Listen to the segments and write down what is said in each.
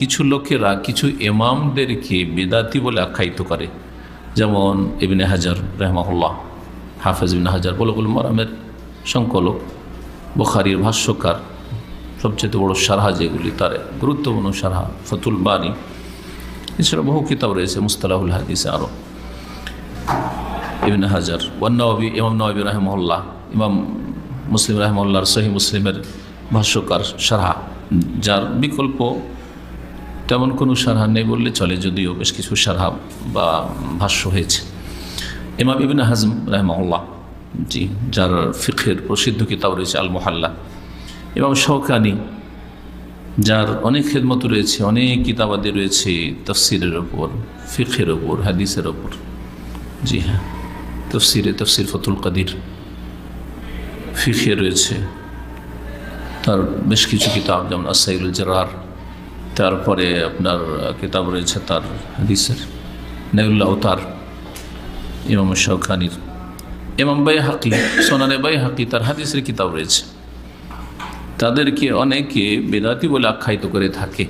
কিছু লোকেরা কিছু এমামদেরকে বেদাতি বলে আখ্যায়িত করে। যেমন ইবিনে হাজার, রহমাহুল্লাহ, হাফেজ ইবিন হাজার, বলগুল মরামের সংকলক বখারির ভাষ্যকার, সবচেয়ে বড় সারহা যেগুলি, তার গুরুত্বপূর্ণ সারহা ফতুল বাণী এছাড়া বহু কিতাব রয়েছে, মুস্তালাহুল হাদিসে আরও। ইবিন হাজার ওয়ান্নবী ইমাম নবী রাহমহল্লা ইমাম মুসলিম রাহমল্লার সহি মুসলিমের ভাষ্যকার সারহা, যার বিকল্প তেমন কোনো সারহা নেই বললে চলে, যদিও বেশ কিছু সারহা বা ভাষ্য হয়েছে। ইমাম ইবিন হাজম রাহমহল্লা জি, যার ফিখের প্রসিদ্ধ কিতাব রয়েছে আল মোহাল্লা ইমাম শৌকানি যার অনেক খেদমত রয়েছে, অনেক কিতাবাদি রয়েছে তফসিরের ওপর, ফিখের ওপর, হাদিসের ওপর। জি হ্যাঁ তফসিরে তফসির ফতুল কাদির ফিখে রয়েছে। তার বেশ কিছু কিতাব, যেমন আসাইল জেরার তারপরে আপনার কিতাব রয়েছে তার হাদিসের। নেউল্লাহ তার, ইমাম শৌখানির ইমাম বাই হাকি সোনানে বাই হাকি তার হাদিসের কিতাব রয়েছে। তাদেরকে অনেকে বেদাতি বলে আখ্যায়িত করে থাকে।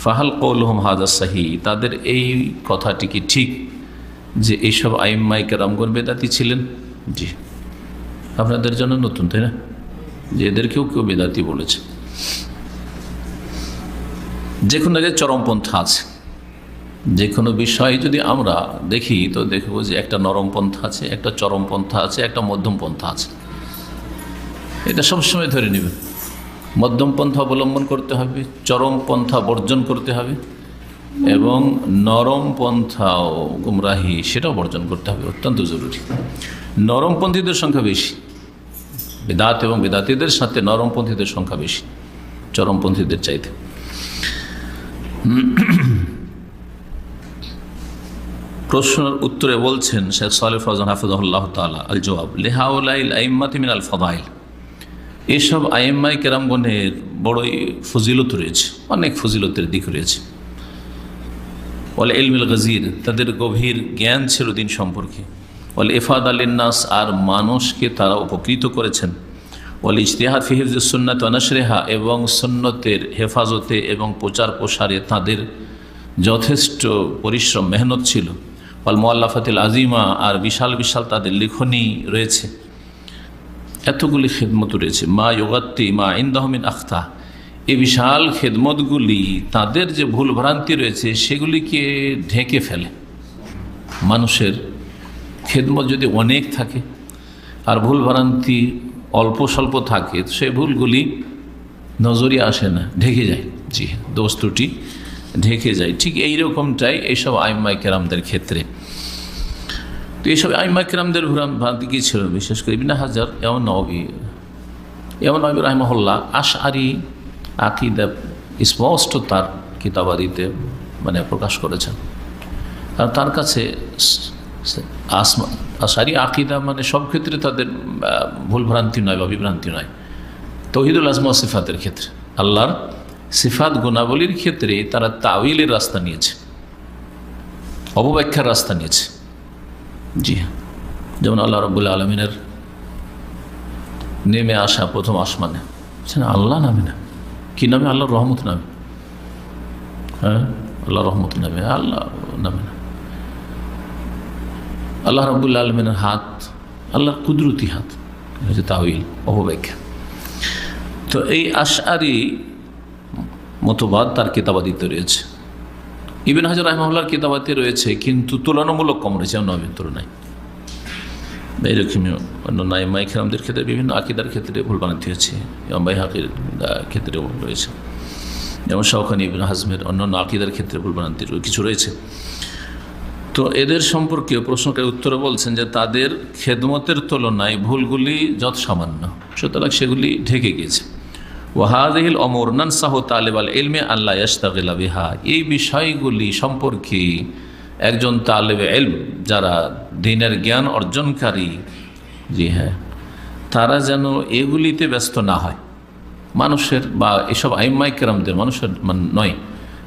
ফাহাল কৌলহম হাজা সাহি, তাদের এই কথাটি কি ঠিক যে এইসব আইম্মাই কেরামগণ বেদাতি ছিলেন? জি। আপনাদের জন্য নতুন, তাই না? যে এদেরকেও কেউ বেদাতি বলেছে। যে কোনো জায়গায় চরমপন্থা আছে। যে কোনো বিষয়ে যদি আমরা দেখি, তো দেখব যে একটা নরম পন্থা আছে, একটা চরম পন্থা আছে, একটা মধ্যম পন্থা আছে। এটা সবসময় ধরে নেবে। মধ্যম পন্থা অবলম্বন করতে হবে চরম পন্থা বর্জন করতে হবে এবং নরম পন্থা ও গুমরাহি সেটাও বর্জন করতে হবে, অত্যন্ত জরুরি। নরমপন্থীদের সংখ্যা বেশি। বেদাত এবং বেদাতিদের সাথে নরমপন্থীদের সংখ্যা বেশি, চরমপন্থীদের চাইতে। প্রশ্নের উত্তরে বলছেন শেখ সালে ফজান হাফিজাহুল্লাহ তালা আল জবাব লেহাউলাইল আইম্মাতিমিন আল ফদাইল। এসব আইএমআই কেরামগণের বড়ই ফজিলত রয়েছে, অনেক ফজিলতের দিক রয়েছে। বলে এলমিল গজির, তাদের গভীর জ্ঞান ছিল দিন সম্পর্কে। বলে এফাদ আলিন্নাস আর মানুষকে তারা উপকৃত করেছেন। বলে ইশতেহাদ ফিহিজ সুন্নাত অনাসরেহা এবং সুন্নতের হেফাজতে এবং প্রচার প্রসারে তাদের যথেষ্ট পরিশ্রম, মেহনত ছিল। বল মোয়াল্লাফাতিল আজিমা আর বিশাল বিশাল তাদের লিখনী রয়েছে। এতগুলি খেদমত রয়েছে। মা যোগাত্তি মা ইন্দাহমিন আখতা। এই বিশাল খেদমতগুলি তাদের যে ভুল ভ্রান্তি রয়েছে, সেগুলিকে ঢেকে ফেলে। মানুষের খেদমত যদি অনেক থাকে, আর ভুল ভ্রান্তি অল্প স্বল্প থাকে, সে ভুলগুলি নজরে আসে না, ঢেকে যায়। জি দোস্তুটি ঢেকে যায়। ঠিক এই রকমটাই এইসব আইমাই কেরামদের ক্ষেত্রে। তো এইসব আইমা কিরামদের ভ্রান্তি ছিল? বিশেষ করে ইবিনা হাজার, এমন নবী এমন নবী রাহমহল্লা আশআরি আকিদা স্পষ্ট তার কিতাবাদিতে মানে প্রকাশ করেছেন। আর তার কাছে আসমা আশারি আকিদা মানে সব ক্ষেত্রে তাদের ভুল ভ্রান্তি নয় বা বিভ্রান্তি নয়। তহিদুল আজমা সিফাতের ক্ষেত্রে, আল্লাহর সিফাত গুণাবলীর ক্ষেত্রে তারা তাউইলের রাস্তা নিয়েছে। অপব্যাখ্যার রাস্তা নিয়েছে। জি হ্যাঁ। যেমন আল্লাহ রবুল্লা আলমিনের নেমে আসা প্রথম আসমানে। আল্লাহ নামে না। কী নামে? আল্লাহর রহমত নামে। হ্যাঁ? আল্লাহ রহমত নামে। আল্লাহ নামে না। আল্লাহ রবুল্লা আলমিনের হাত, আল্লাহর কুদরতি হাত তাহিল অপব্যাখ্যা। তো এই আশারি মতবাদ তার কেতাবাদিতে রয়েছে। ইবেন হাজার রহমাল্লার কিতাবাতে রয়েছে, কিন্তু তুলনামূলক কম রয়েছে নবীন তুলনায়। এইরকমই অন্য নাই মাইখেরামদের ক্ষেত্রে, বিভিন্ন আকিদার ক্ষেত্রে ভুল বানাতে হয়েছে এবং বাইহাকের ক্ষেত্রে রয়েছে। যেমন শাহখানি ইবিন হাজমের অন্যান্য আকিদার ক্ষেত্রে ভুল বানাতে কিছু রয়েছে। তো এদের সম্পর্কে প্রশ্নকারী উত্তরে বলছেন যে তাদের খেদমতের তুলনায় ভুলগুলি যত সামান্য। সুতরাং সেগুলি ঢেকে গিয়েছে। ওয়াহাদিল অমরনান সাহ তালেব আল এলমে আল্লাহ ইয়াস্তাগিলা বিহা। এই বিষয়গুলি সম্পর্কে একজন তালেবে এলম যারা দিনের জ্ঞান অর্জনকারী, জি হ্যাঁ তারা যেন এগুলিতে ব্যস্ত না হয়। মানুষের বা এসব আইম্মাই কেরামদের, মানুষের নয়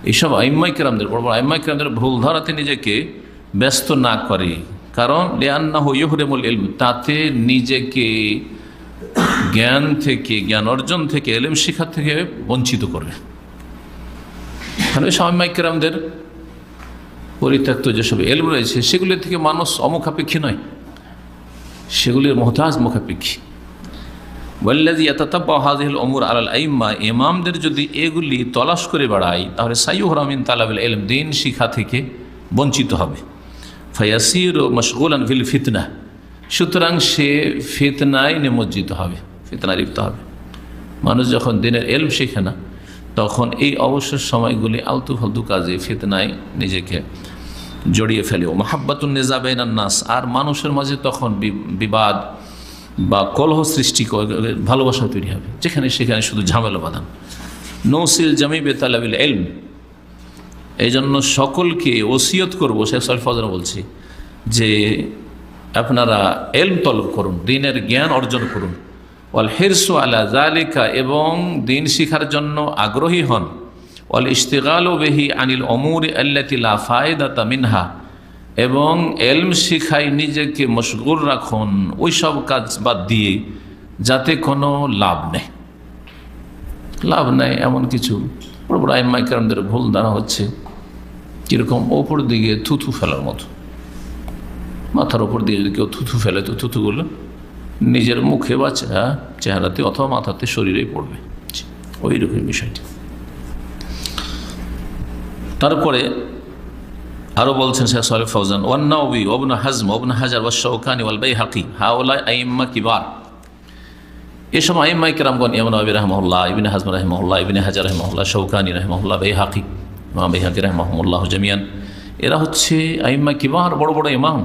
এইসব আইম্মাই কেরামদের, বড় বড় আইম্মাই কেরামদের ভুল ধরাতে নিজেকে ব্যস্ত না করে। কারণ লিয়ান্না হইহরেমুল এলম তাতে নিজেকে জ্ঞান থেকে, জ্ঞান অর্জন থেকে, এলেম শিক্ষা থেকে বঞ্চিত কারণ সামাইকেরামদের পরিত্যক্ত যেসব এলম রয়েছে, সেগুলি থেকে মানুষ অমুখাপেক্ষী নয়। সেগুলির মহতাজ মুখাপেক্ষী। ওয়াল্লাদি এতাতাব্বা হাজিল অমুর আলাল আইম্মা, ইমামদের যদি এগুলি তলাশ করে বেড়ায়, তাহলে সাইয়ুহ রহমিন তালাবুল এলম দিন শিখা থেকে বঞ্চিত হবে। ফায়াসির ও মশগুলান ফিল ফিতনা সুতরাং সে ফিতনায় নিমজ্জিত হবে, ফিতনায় লিপ্ত হবে। মানুষ যখন দিনের এলম শেখে না, তখন এই অবসর সময়গুলি আলতু ফালতু কাজে ফিতনায় নিজেকে জড়িয়ে ফেলে। ও মাহাব্বাতুন নেজাবেন নাস, আর মানুষের মাঝে তখন বিবাদ বা কলহ সৃষ্টি করে ভালোবাসা তৈরি হবে। যেখানে সেখানে শুধু ঝামেলা বাঁধান। নৌসিল জামি বেতালাবিল এলম এই জন্য সকলকে ওসিয়ত করব, শেখ সরিফ ফজরা বলছি, যে আপনারা এলম তলব করুন, দিনের জ্ঞান অর্জন করুন। ওয়াল হিরসু আলা জালিকা এবং দিন শিখার জন্য আগ্রহী হন। ওয়াল ইশতেগাল বেহি আনিল অমুর আল্লাতিলা মিনহা, এবং এলম শিখাই নিজেকে মশগুর রাখুন, ওই সব কাজ বাদ দিয়ে যাতে কোনো লাভ নেই। লাভ নেই এমন কিছু। বড় বড় আইমাইকারদের ভুল দাঁড়া হচ্ছে। কীরকম ওপর দিকে থুথু ফেলার মতো। মাথার ওপর দিয়ে যদি কেউ থুথু ফেলে, তো থুথুগুলো নিজের মুখে বা চেহারা চেহারাতে অথবা মাথাতে শরীরেই পড়বে। ওই রকম বিষয়টি। তারপরে আরও বলছেন শেখ সাহেব ফৌজান ওয়ান্নাউবি ওবনা হাজম ওবনা হাজার ওয়া শৌকানি ওয়াল বাই হাকি হাওলাই আইম্মা কিবার। সময় আইম্মাই কেরামগন ইমন আবি রহমল্লাহ ইবিন হাজম রহমল্লাহ ইবিন হাজার রহমল্লাহ শৌকানি রহমল্লাহ বাই হাকি ইমাম বাই হাকি রহমল্লাহ জামিয়ান। এরা হচ্ছে আইম্মা কিবার বড় বড় ইমাম।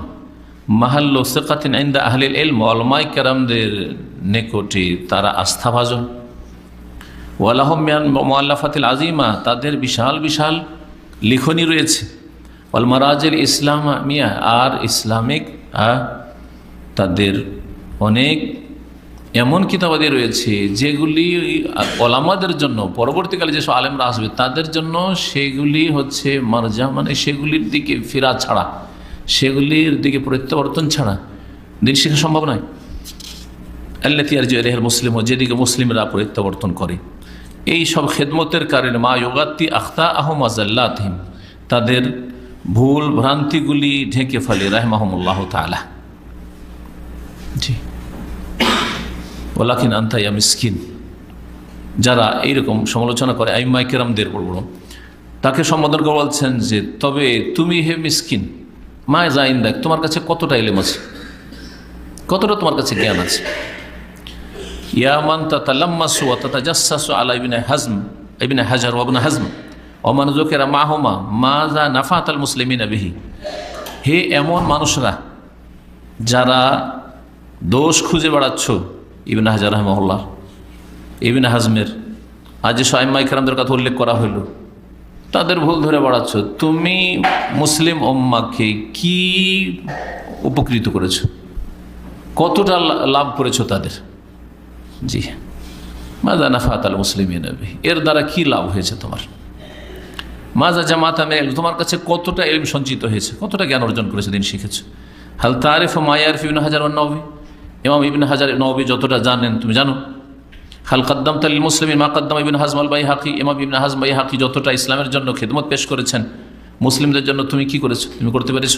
মাহাল্ল সেকাতিন আইন্দা আহলিল এল অলমাই কেরামদের নিকটে তারা আস্থাভাজন। ওয়ালাহমিয়ান মোয়াল্লাফাতিল আজিমা তাদের বিশাল বিশাল লিখনী রয়েছে। ওয়াল ইসলাম মিয়া আর ইসলামিক তাদের অনেক এমন কিতাবাদি রয়েছে যেগুলি ওলামাদের জন্য, পরবর্তীকালে যেসব আলেমরা আসবে, তাদের জন্য সেগুলি হচ্ছে মারজা মানে সেগুলির দিকে ফেরা ছাড়া, সেগুলির দিকে প্রত্যাবর্তন ছাড়া দিন শেখা সম্ভব নয়। আল্লাহ তিয়ার রেহের মুসলিম, যেদিকে মুসলিমরা প্রত্যাবর্তন করে। এই সব খেদমতের কারণে মা যোগাত্তি আখতা আহমাজাল্লাহিম তাদের ভুল ভ্রান্তিগুলি ঢেকে ফেলে, রাহমাহমুল্লাহ তালা জি। ওলাকিন আন্তাইয়া মিসকিন। যারা এইরকম সমালোচনা করে আইমাই কেরামদের বড় বড় তাকে সম্বোধন করে বলছেন যে, তবে তুমি হে মিসকিন, মায় জাইন দেখ তোমার কাছে কতটা এলেম আছে? কতটা তোমার কাছে জ্ঞান আছে? ইয়ামান তাতালাম্মাসু তাতাজাসসাসু আলা ইবনে হাজম, ইবনে হাজার ওয়া ইবনে হাজম ওমান যুকিরা মাহুমা মাজা নাফাত আল মুসলিমিনা বিহি। হে এমন মানুষরা, যারা দোষ খুঁজে বেড়াচ্ছ ইবনে হাজার রহমল্লাহ ইবিন হাজমের। আজ যে সোয়াইমাই কেরামদের কথা উল্লেখ করা হইল। তাদের ভুল ধরে বাড়াচ্ছ। তুমি মুসলিম ওম্মাকে কি উপকৃত করেছ? কতটা লাভ করেছ তাদের? জি। মাজা নাফাত আল মুসলিম নবী এর দ্বারা কি লাভ হয়েছে তোমার? মাজা জামাত আমি তোমার কাছে কতটা এলম সঞ্চিত হয়েছে? কতটা জ্ঞান অর্জন করেছে দিন শিখেছো? হাল তারিফ মায়ারিফ ইবিন হাজার নবী ইমাম ইবিন হাজার নবী যতটা জানেন, তুমি জানো? হাল কাদ্দাম তাল মুসলিম মাকাদ্দাম ইবিন হাজমাল বাই হাকি ইমাম ইবিন হাজম বাই হাকি যতটা ইসলামের জন্য খেদমত পেশ করেছেন, মুসলিমদের জন্য তুমি কি করেছ? তুমি করতে পেরেছ?